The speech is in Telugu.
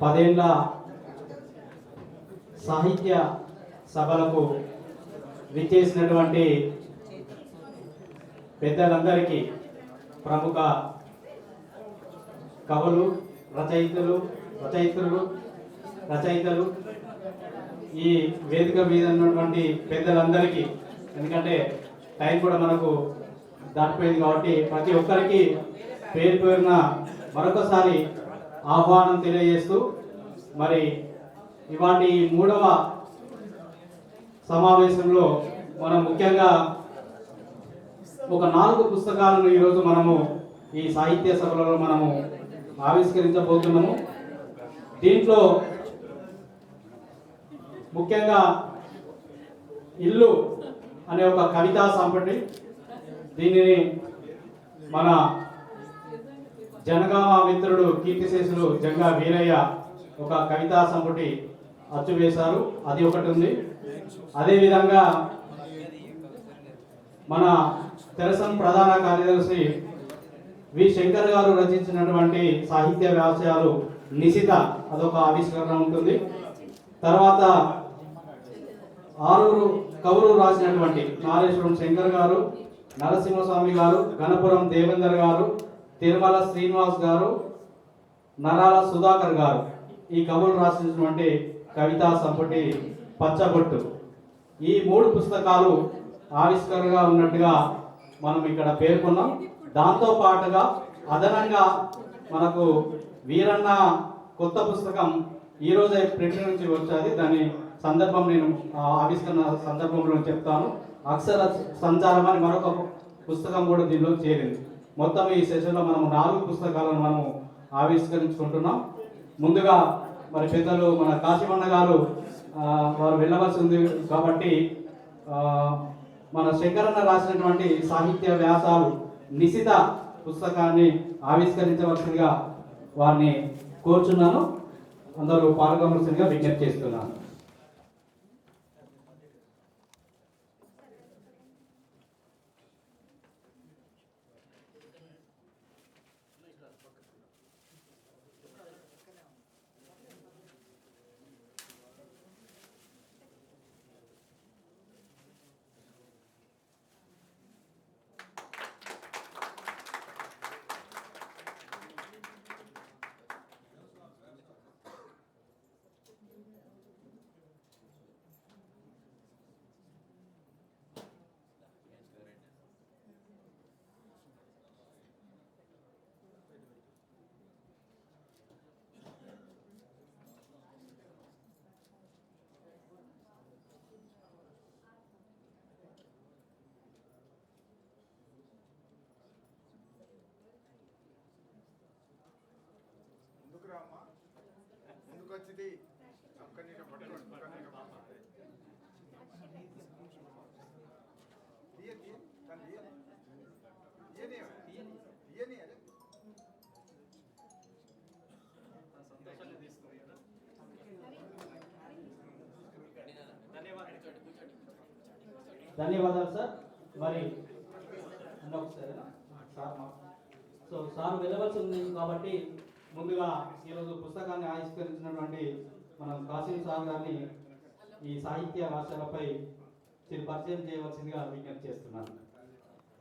పదేళ్ళ సాహిత్య సభలకు విచ్చేసినటువంటి పెద్దలందరికీ ప్రముఖ కవులు రచయితలు రచయితలు రచయితలు ఈ వేదిక మీద ఉన్నటువంటి పెద్దలందరికీ ఎందుకంటే టైం కూడా మనకు దాటిపోయింది కాబట్టి ప్రతి ఒక్కరికి పేరు పేరున మరొకసారి ఆహ్వానం తెలియజేస్తూ మరి ఇవాటి మూడవ సమావేశంలో మనం ముఖ్యంగా ఒక నాలుగు పుస్తకాలను ఈరోజు మనము ఈ సాహిత్య సభలలో మనము ఆవిష్కరించబోతున్నాము. దీంట్లో ముఖ్యంగా ఇల్లు అనే ఒక కవితా సంపటి దీనిని మన జనగామ మిత్రుడు కీర్తిశేషులు జంగా వీరయ్య ఒక కవితా సంపుటి అచ్చు వేశారు. అది ఒకటి ఉంది. అదేవిధంగా మన తెరసం ప్రధాన కార్యదర్శి వి. శంకర్ గారు రచించినటువంటి సాహిత్య వ్యాసాలు నిశిత అదొక ఆవిష్కరణ ఉంటుంది. తర్వాత ఆరూరు కవులు రాసినటువంటి నారేశ్వరం శంకర్ గారు నరసింహస్వామి గారు గణపురం దేవేందర్ గారు తిరుమల శ్రీనివాస్ గారు నరాల సుధాకర్ గారు ఈ కవులు రాసినటువంటి కవితా సంపుటి పచ్చబొట్టు. ఈ మూడు పుస్తకాలు ఆవిష్కరణగా ఉన్నట్టుగా మనం ఇక్కడ పేర్కొన్నాం. దాంతో పాటుగా అదనంగా మనకు వీరన్న కొత్త పుస్తకం ఈరోజే ప్రింట్ నుంచి వచ్చేది. దాని సందర్భం నేను ఆవిష్కరణ సందర్భంలో చెప్తాను. అక్షర సంచారం అని మరొక పుస్తకం కూడా దీనిలో చేరింది. మొత్తం ఈ సెషన్లో మనం నాలుగు పుస్తకాలను మనం ఆవిష్కరించుకుంటున్నాం. ముందుగా మరి పెద్దలు మన కాశీమన్న గారు వారు వెళ్ళవలసి ఉంది కాబట్టి మన శంకరన్న రాసినటువంటి సాహిత్య వ్యాసాలు నిశిత పుస్తకాన్ని ఆవిష్కరించవలసిందిగా వారిని కోరుచున్నాను. అందరూ పాల్గొనవలసిందిగా విజ్ఞప్తి చేస్తున్నాను. తీయని, ధన్యవాదాలు సార్. మరి ఒకసారి సార్ సో సార్ వెళ్ళవలసి ఉంది కాబట్టి ముందుగా ఈరోజు పుస్తకాన్ని ఆవిష్కరించినటువంటి మనం కాసిం సార్ గారిని ఈ సాహిత్య భాషలపై పరిచయం చేయవలసిందిగా విజ్ఞప్తి చేస్తున్నాను.